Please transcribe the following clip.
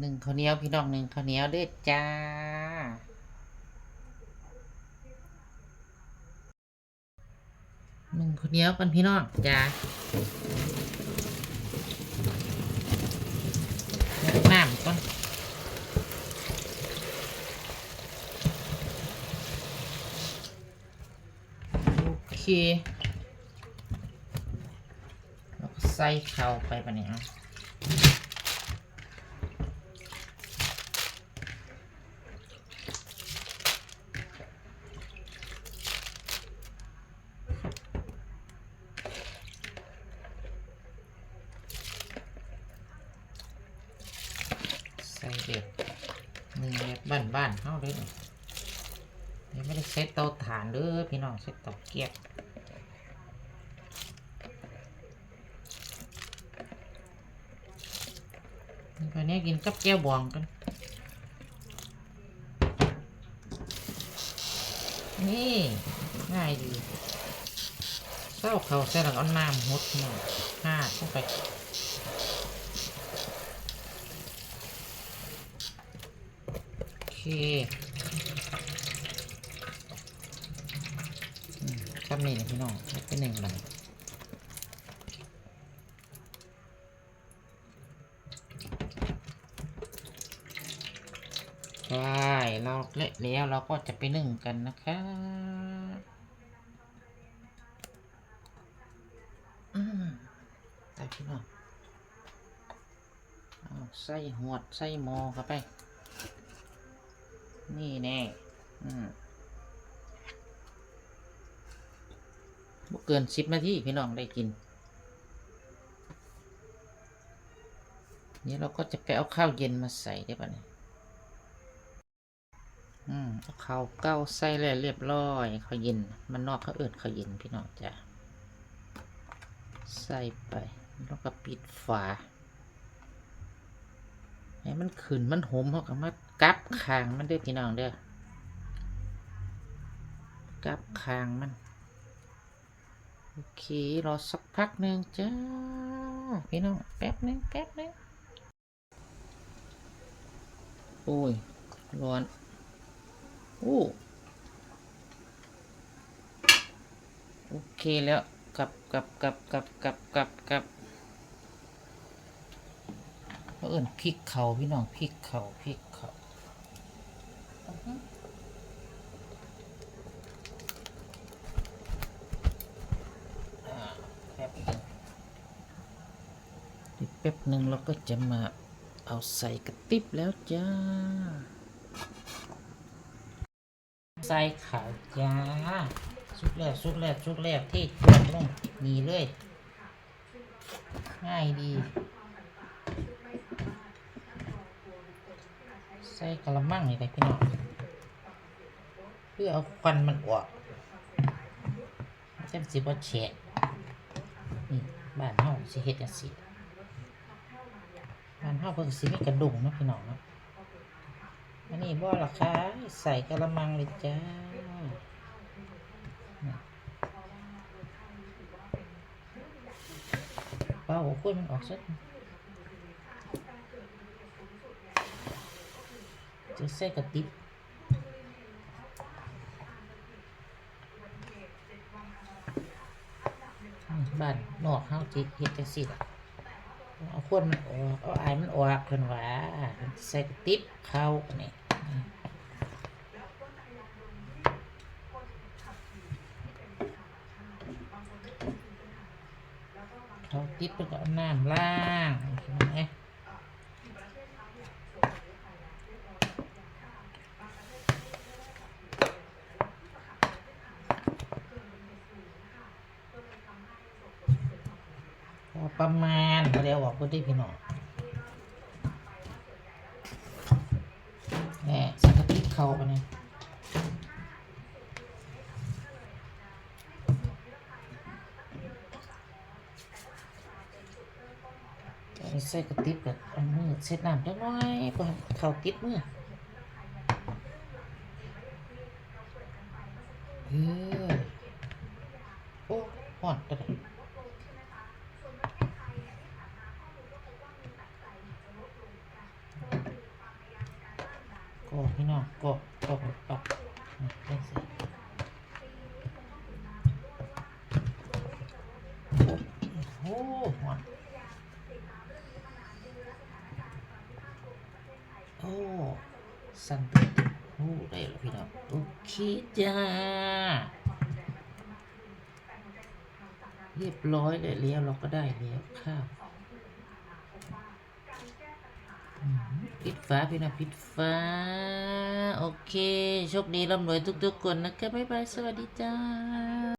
หนึ่งข้าวเหนียวพี่น้องหนึ่งข้าวเหนียวเด้อจ้าหนึ่งข้าวเหนียวกันพี่น้องจ้าน้ำก่อนโอเคแล้วก็ใส่เข้าไปปะเนี่ย ใส่เด็ดหนึ่งแบบบ้านบ้านๆเข้าเลยนี่ยังไม่ได้เซ็ตเตาถ่านเด้อพี่น้องเซ็ตเตาเกียบตอนนี้กินกับแก้วบองกัน นี่ ง่ายดีเศร้าเขาใส่หลังเอาน้ำหดหน่อยห้าเข้าไป โอเคอืมครับนี่นะพี่น้องเป็นหนึ่งบันใช่เราเละแล้วเราก็จะไปนึ่งกันนะคะอืมใส่พี่น้องใส่หวดใส่หมอเข้าไป นี่แน่มบ่เกินสิบนาทีพี่น้องได้กิน นี่เราก็จะไปเอาข้าวเย็นมาใส่ได้ปะเนี่ยอืมเอาข้าวเก้าใส่แล้วเรียบร้อยข้าวเย็น มันนอกเขาวเอิดข้าวเย็นพี่น้องจ้ะ ใส่ไป แล้วก็ปิดฝา ให้มันขึ้นมันหอมเขาก็มากับคางมันเด้อพี่น้องเด้อกับคางมัน โอเค รอสักพักหนึ่งจ้า พี่น้อง แป๊บหนึงแป๊บหนึงโอ้ย ร้อน โอ้โอเคแล้วกลับกลับกลับกลับกลับกลับกลับ เขาเอิ่นพริกเขาพี่น้องพริกเขาพริกเข่าแป๊บหนึงอีกแป๊บหนึ่งเราก็จะมาเอาใส่กระติบแล้วจ้า ใส่ขาวจ้าสุกแล้วสุกแล้วสุกแล้วที่จวดลงนี่เลย ง่ายดี ใส่กระมังนี่ไปพี่น้องเพื่อเอาควันมันออกจังสิบ่แฉะนี่บ้านเฮาสิเฮ็ดจังซี่บ้านเฮาเพิ่นสิมีกระดุงเนาะพี่น้องเนาะอันนี้บ่ล่ะคะใส่กระมังเลยจ้าเป้าคนมันออกสัก จะใส่กระติบบ้านนอกเฮาจิเฮ็ดจังซี่ล่ะเอาควนมันออกเอาอายมันออกเพิ่นว่าใส่กระติบเข้านี่เขาติดเพิ่นก็เอาน้ำล้างเห็นไหม พอ ประมาณบ่ได้เอาออกก็ได้พี่น้องแหน่สักกะติเข้าไปนี่ใส่กระติบกับเอามือเช็ดน้ำจักหน้อยเพื่อเข้าติดมือเออโอ้ห่อนตัวไหน โก็พี่น้องก็ก็ออกเล่นสิโอ้โหอนโอ้สั่นตึ๊ดโอ้ได้แล้วพี่น้องโอเคจ้าเรียบร้อยเลยเลี้ยวเราก็ได้แล้วข้าวอืม ปิดฟ้าพี่นะปิดฟ้า โอเค โชคดีร่ำรวยทุกๆคนนะคะบ๊ายบาย สวัสดีจ้า